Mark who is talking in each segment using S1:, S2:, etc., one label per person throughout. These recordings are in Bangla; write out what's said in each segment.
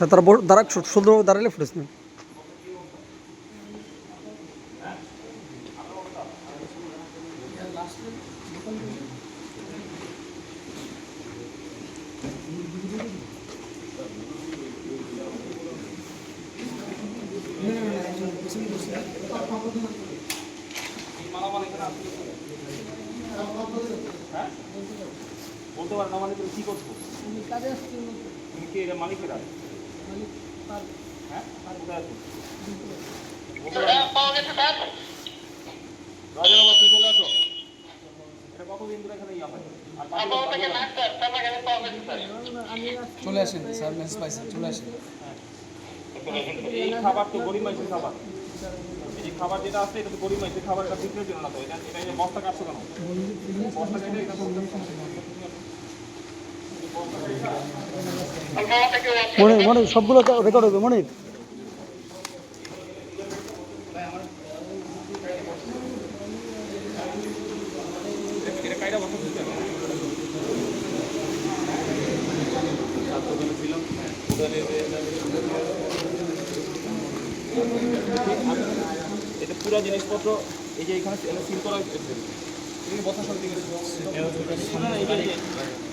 S1: তারা বড়- দাঁড়া সুন্দর দাঁড়ালে ফুটেছ না
S2: বলতে পারে না মানে তুমি মালিকের? চলে আসো এটা কতদিন ধরে এখানে ইয়া হয়
S3: চলে আসেন, স্যার মেসেজ পাইছেন, চলে আসেন।
S2: এই খাবার তো গরিব মানুষের খাবার এই খাবার যেটা আছে, এটা তো গরিব মানুষের খাবার এটা বিক্রির জন্য না তো, এটা এটা বস্তা কাটছো কেন? বস্তা কেটে এটা তো-
S1: মনে মনে সবগুলো রেকর্ড হবে মনে
S2: এটা পুরো জিনিসপত্র, এই যে এখানে সিল করা হয়েছে।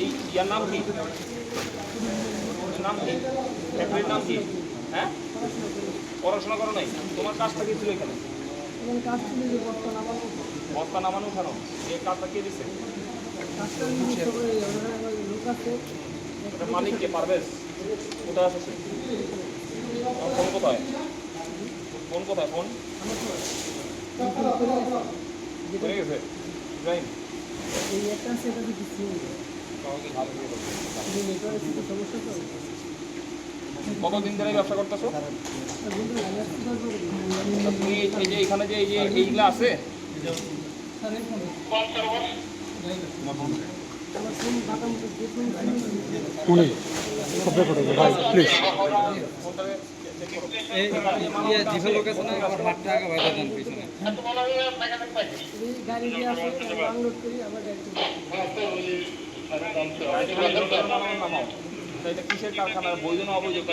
S2: এই ইয়ার নাম কি? নাম কি? ফ্যাক্টরির নাম কি? হ্যাঁ? পড়াশোনা করো নাই? তোমার কাজটা কি ছিল এখানে? বস্তা নামানো। উঠানো এই কাজটা কে দিচ্ছে এটা মালিক কে? পারবেশ কোথায় আছে ফোন কোথায়? ফোন কোথায়? ফোন? হয়ে গেছে। ইব্রাহিম কতদিন ধরে ব্যবসা করতেছো? তা তুমি এই যে এখানে যে এই যে এইগুলা আছে?
S1: হবে ভাই প্লিজ
S3: ইয়ে
S2: কিসের কারখানার বৈধ অবৈধ?